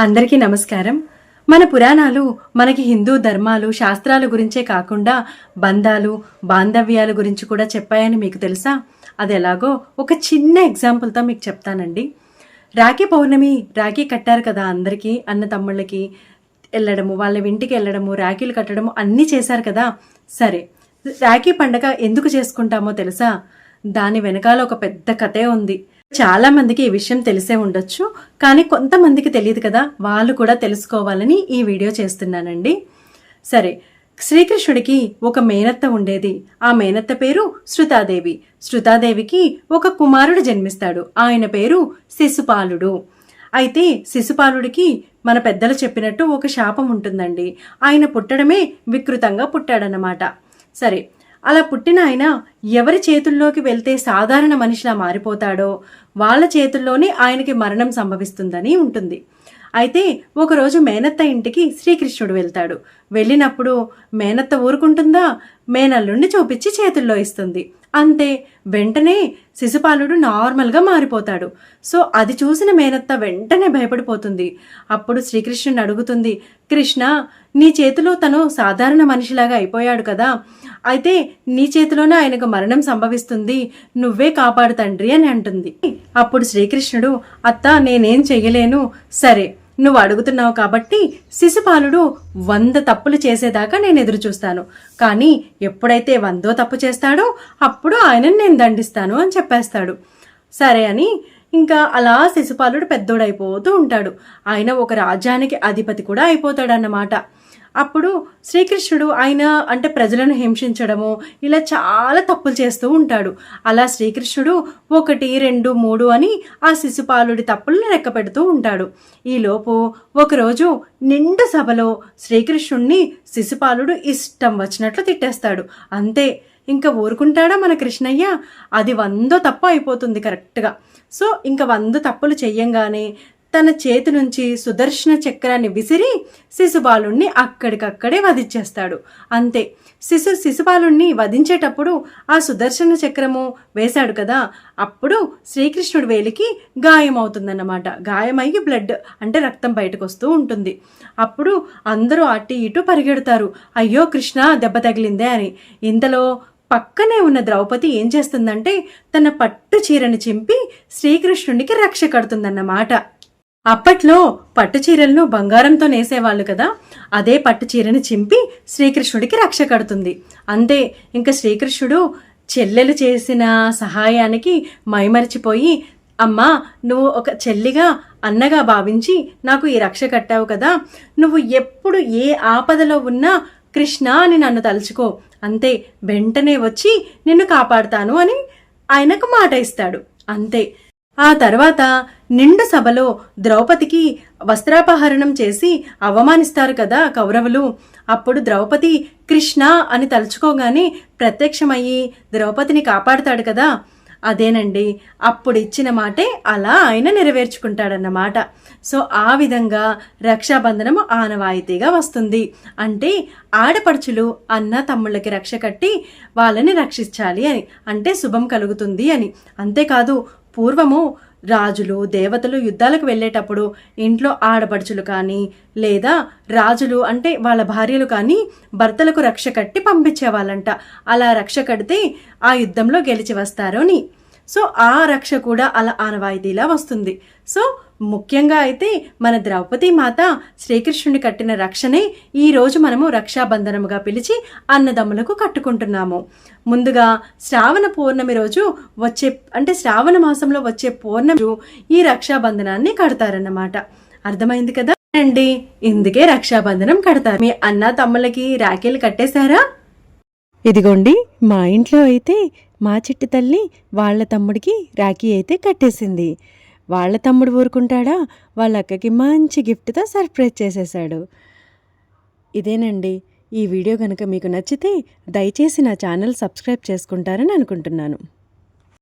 అందరికీ నమస్కారం. మన పురాణాలు మనకి హిందూ ధర్మాలు శాస్త్రాల గురించే కాకుండా బంధాలు బాంధవ్యాల గురించి కూడా చెప్పాయని మీకు తెలుసా? అది ఎలాగో ఒక చిన్న ఎగ్జాంపుల్తో మీకు చెప్తానండి. రాఖీ పౌర్ణమి రాఖీ కట్టారు కదా అందరికీ అన్న తమ్ముళ్ళకి వెళ్ళడము వాళ్ళ ఇంటికి వెళ్ళడము రాఖీలు కట్టడము అన్నీ చేశారు కదా? సరే. రాఖీ పండగ ఎందుకు చేసుకుంటామో తెలుసా? దాని వెనకాల ఒక పెద్ద కథే ఉంది. చాలా మందికి ఈ విషయం తెలిసే ఉండొచ్చు. కానీ కొంతమందికి తెలియదు కదా వాళ్ళు కూడా తెలుసుకోవాలని ఈ వీడియో చేస్తున్నానండి. సరే శ్రీకృష్ణుడికి ఒక మేనత్త ఉండేది. ఆ మేనత్త పేరు శృతాదేవి. శృతాదేవికి ఒక కుమారుడు జన్మిస్తాడు. ఆయన పేరు శిశుపాలుడు. అయితే శిశుపాలుడికి మన పెద్దలు చెప్పినట్టు ఒక శాపం ఉంటుందండి. ఆయన పుట్టడమే వికృతంగా పుట్టాడనమాట సరే అలా పుట్టిన ఆయన ఎవరి చేతుల్లోకి వెళ్తే సాధారణ మనిషిలా మారిపోతాడో వాళ్ళ చేతుల్లోనే ఆయనకి మరణం సంభవిస్తుందని ఉంటుంది. అయితే ఒకరోజు మేనత్త ఇంటికి శ్రీకృష్ణుడు వెళ్తాడు. వెళ్ళినప్పుడు మేనత్త ఊరుకుంటుందా? మేనల్లుండి చూపించి చేతుల్లో ఇస్తుంది. అంతే. వెంటనే శిశుపాలుడు నార్మల్గా మారిపోతాడు. సో అది చూసిన మేనత్త వెంటనే భయపడిపోతుంది. అప్పుడు శ్రీకృష్ణుని అడుగుతుంది కృష్ణ నీ చేతిలో తను సాధారణ మనిషిలాగా అయిపోయాడు కదా. అయితే నీ చేతిలోనే ఆయనకు మరణం సంభవిస్తుంది. నువ్వే కాపాడు తండ్రి అని అంటుంది. అప్పుడు శ్రీకృష్ణుడు అత్త నేనేం చెయ్యలేను. సరే నువ్వు అడుగుతున్నావు కాబట్టి శిశుపాలుడు వంద తప్పులు చేసేదాకా నేను ఎదురు చూస్తాను. కానీ ఎప్పుడైతే వందో తప్పు చేస్తాడో అప్పుడు ఆయనను నేను దండిస్తాను అని చెప్పేస్తాడు. సరే అని ఇంకా అలా శిశుపాలుడు పెద్దోడైపోతూ ఉంటాడు. ఆయన ఒక రాజ్యానికి అధిపతి కూడా అయిపోతాడన్నమాట. అప్పుడు శ్రీకృష్ణుడు ఆయన అంటే ప్రజలను హింసించడము ఇలా చాలా తప్పులు చేస్తూ ఉంటాడు. అలా శ్రీకృష్ణుడు ఒకటి రెండు మూడు అని ఆ శిశుపాలుడి తప్పులను లెక్క పెడుతూ ఉంటాడు ఈలోపు ఒకరోజు నిండు సభలో శ్రీకృష్ణుణ్ణి శిశుపాలుడు ఇష్టం వచ్చినట్లు తిట్టేస్తాడు. అంతే ఇంకా ఊరుకుంటాడా మన కృష్ణయ్య? అది వందో తప్పు అయిపోతుంది కరెక్ట్గా. సో ఇంకా వంద తప్పులు చెయ్యంగానే తన చేతి నుంచి సుదర్శన చక్రాన్ని విసిరి శిశుబాలుణ్ణి అక్కడికక్కడే వధించేస్తాడు. అంతే. శిశు శిశుపాలుణ్ణి వధించేటప్పుడు ఆ సుదర్శన చక్రము వేశాడు కదా? అప్పుడు శ్రీకృష్ణుడి వేలికి గాయమవుతుందన్నమాట. గాయమయ్యి బ్లడ్ అంటే రక్తం బయటకు వస్తూ ఉంటుంది. అప్పుడు అందరూ అటు ఇటు పరిగెడతారు. అయ్యో కృష్ణ దెబ్బ తగిలిందే అని. ఇంతలో పక్కనే ఉన్న ద్రౌపది ఏం చేస్తుందంటే తన పట్టు చీరను చింపి శ్రీకృష్ణుడికి రక్ష కడుతుందన్నమాట. అప్పట్లో పట్టు చీరలను బంగారంతో నేసేవాళ్ళు కదా అదే పట్టు చీరను చింపి శ్రీకృష్ణుడికి రక్ష కడుతుంది. అంతే ఇంకా శ్రీకృష్ణుడు చెల్లెలు చేసిన సహాయానికి మైమరిచిపోయి అమ్మా నువ్వు ఒక చెల్లిగా అన్నగా భావించి నాకు ఈ రక్ష కట్టావు కదా నువ్వు ఎప్పుడు ఏ ఆపదలో ఉన్నా కృష్ణ అని నన్ను తలుచుకో. అంతే వెంటనే వచ్చి నిన్ను కాపాడుతాను అని ఆయనకు మాట ఇస్తాడు. అంతే. ఆ తర్వాత నిండు సభలో ద్రౌపదికి వస్త్రాపహరణం చేసి అవమానిస్తారు కదా కౌరవులు. అప్పుడు ద్రౌపది కృష్ణ అని తలుచుకోగానే ప్రత్యక్షమయ్యి ద్రౌపదిని కాపాడుతాడు కదా. అదేనండి అప్పుడు ఇచ్చిన మాటే అలా ఆయన నెరవేర్చుకుంటాడన్నమాట. సో ఆ విధంగా రక్షాబంధనము ఆనవాయితీగా వస్తుంది. అంటే ఆడపడుచులు అన్న తమ్ముళ్ళకి రక్ష కట్టి వాళ్ళని రక్షించాలి అని అంటే శుభం కలుగుతుంది అని. అంతేకాదు పూర్వము రాజులు దేవతలు యుద్ధాలకు వెళ్ళేటప్పుడు ఇంట్లో ఆడపడుచులు కానీ లేదా రాజులు అంటే వాళ్ళ భార్యలు కానీ భర్తలకు రక్ష కట్టి పంపించేవాళ్ళంట. అలా రక్ష కడితే ఆ యుద్ధంలో గెలిచి వస్తారు అని సో ఆ రక్ష కూడా అలా ఆనవాయితీలా వస్తుంది. సో ముఖ్యంగా అయితే మన ద్రౌపది మాత శ్రీకృష్ణుని కట్టిన రక్షనే ఈ రోజు మనము రక్షాబంధనముగా పిలిచి అన్నదమ్ములకు కట్టుకుంటున్నాము. ముందుగా శ్రావణ పౌర్ణమి రోజు వచ్చే అంటే శ్రావణ మాసంలో వచ్చే పౌర్ణమి ఈ రక్షాబంధనాన్ని కడతారన్నమాట. అర్థమైంది కదా? అండి ఇందుకే రక్షాబంధనం కడతారు. మీ అన్న తమ్ములకి రాఖీలు కట్టేశారా? ఇదిగోండి మా ఇంట్లో అయితే మా చిట్టి తల్లి వాళ్ళ తమ్ముడికి రాఖీ అయితే కట్టేసింది. వాళ్ళ తమ్ముడు ఊరుకుంటాడా? వాళ్ళ అక్కకి మంచి గిఫ్ట్తో సర్ప్రైజ్ చేసేసాడు ఇదేనండి. ఈ వీడియో కనుక మీకు నచ్చితే దయచేసి నా ఛానల్ సబ్స్క్రైబ్ చేసుకుంటారని అనుకుంటున్నాను.